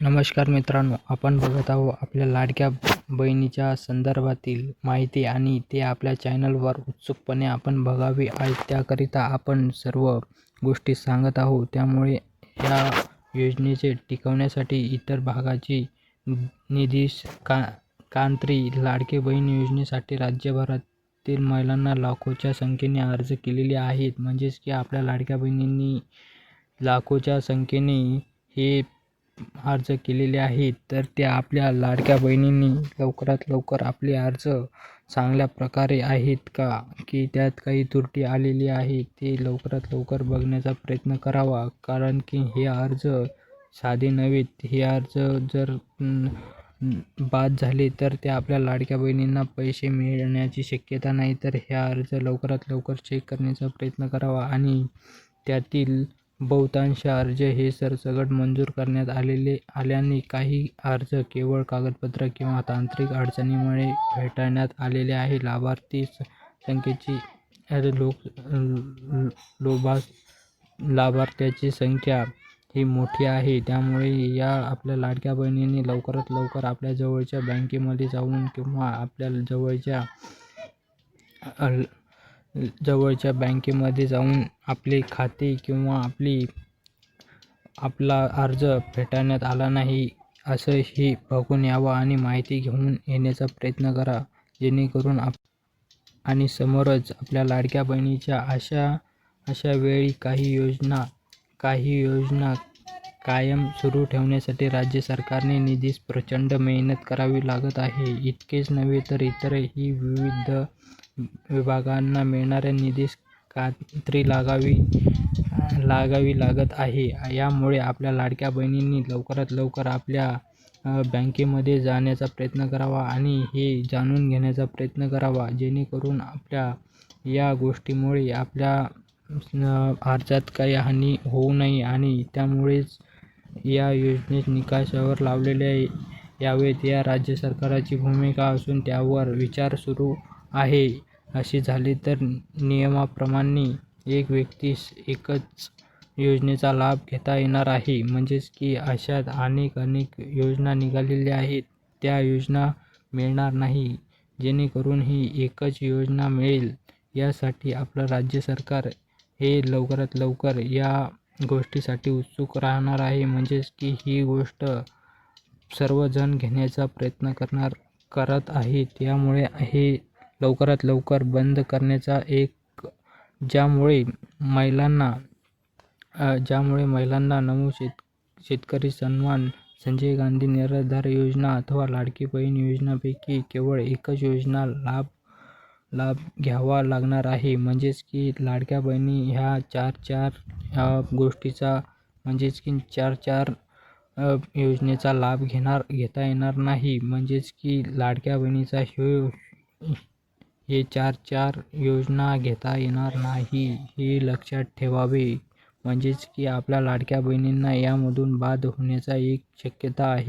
नमस्कार मित्रांनो आपण बघत आहोत आपल्या लाडक्या बहिणीच्या संदर्भातील माहिती आणि ते आपल्या चॅनलवर उत्सुकपणे आपण बघावी आहे. त्याकरिता आपण सर्व गोष्टी सांगत आहोत. त्यामुळे या योजनेचे टिकवण्यासाठी इतर भागाची निधीश का कांत्री लाडके बहीण योजनेसाठी राज्यभरातील महिलांना लाखोच्या संख्येने अर्ज केलेले आहेत. म्हणजेच की आपल्या लाडक्या बहिणींनी लाखोच्या संख्येने हे अर्ज केलेले आहेत तर त्या आपल्या लाडक्या बहिणींनी लवकरात लवकर आपले अर्ज चांगल्या प्रकारे आहेत का? की त्यात काही त्रुटी आलेली आहे ते लवकरात लवकर बघण्याचा प्रयत्न करावा. कारण की हे अर्ज साधे नव्हेत हे अर्ज जर बाद झाले तर ते आपल्या लाडक्या बहिणींना पैसे मिळण्याची शक्यता नाही तर हे अर्ज लवकरात लवकर चेक करण्याचा प्रयत्न करावा आणि त्यातील बहुतांश अर्ज हे सरसकट मंजूर करण्यात आलेले आल्याने काही अर्ज केवळ कागदपत्र किंवा तांत्रिक अडचणीमुळे फेटाळण्यात आलेले आहे लाभार्थी संख्येची लोक लोभा लाभार्थ्याची संख्या ही मोठी आहे. त्यामुळे या आपल्या लाडक्या बहिणींनी लवकरात लवकर आपल्या जवळच्या बँकेमध्ये जाऊन किंवा आपल्या जवळच्या जवळच्या बँकेमध्ये जाऊन आपले खाते किंवा आपली आपला अर्ज फेटाळण्यात आला नाही असंही बघून यावं आणि माहिती घेऊन येण्याचा प्रयत्न करा जेणेकरून आप आणि समोरच आपल्या लाडक्या बहिणीच्या अशा अशा वेळी काही योजना काही योजना कायम सुरू ठेवण्यासाठी राज्य सरकारने निधीस प्रचंड मेहनत करावी लागत आहे. इतकेच नव्हे तर इतरही विविध विभागांना मिळणाऱ्या निधीस कात्री लागावी लागावी लागत आहे. यामुळे आपल्या लाडक्या बहिणींनी लवकरात लवकर आपल्या बँकेमध्ये जाण्याचा प्रयत्न करावा आणि हे जाणून घेण्याचा प्रयत्न करावा जेणेकरून आपल्या या गोष्टीमुळे आपल्या अर्जात काही हानी होऊ नये आणि त्यामुळेच या योजनेत निकषावर लावलेले यावेत या राज्य सरकारची भूमिका असून त्यावर विचार सुरू आहे. असे झाले तर नियमाप्रमाणे एक व्यक्तीस एकच योजनेचा लाभ घेता येणार आहे. म्हणजेच की अशा अनेक अनेक योजना निघालेल्या आहेत. त्या योजना मिळणार नाही. जेणेकरून ही एकच योजना मिळेल. यासाठी आपलं राज्य सरकार हे लवकरात लवकर या गोष्टीसाठी उत्सुक राहणार आहे. म्हणजेच की ही गोष्ट सर्वजण घेण्याचा प्रयत्न करणार करत आहेत. त्यामुळे हे लवकरात लवकर बंद करण्याचा एक ज्यामुळे महिलांना ज्यामुळे महिलांना नमो शेत शेतकरी सन्मान संजय गांधी निराधार योजना अथवा लाडकी बहीण योजनापैकी केवळ एकच योजना लाभ लाभ घ्यावा लागणार आहे. म्हणजेच की लाडक्या बहिणी ह्या चार चार ह्या गोष्टीचा म्हणजेच की चार चार योजनेचा लाभ घेणार घेता येणार नाही. म्हणजेच की लाडक्या बहिणीचा ह्यो हे चार चार योजना घेता येणार नाही हे लक्षात ठेवावे. म्हणजेच की आपल्या लाडक्या बहिणींना यामधून बाद होण्याचा एक शक्यता आहे.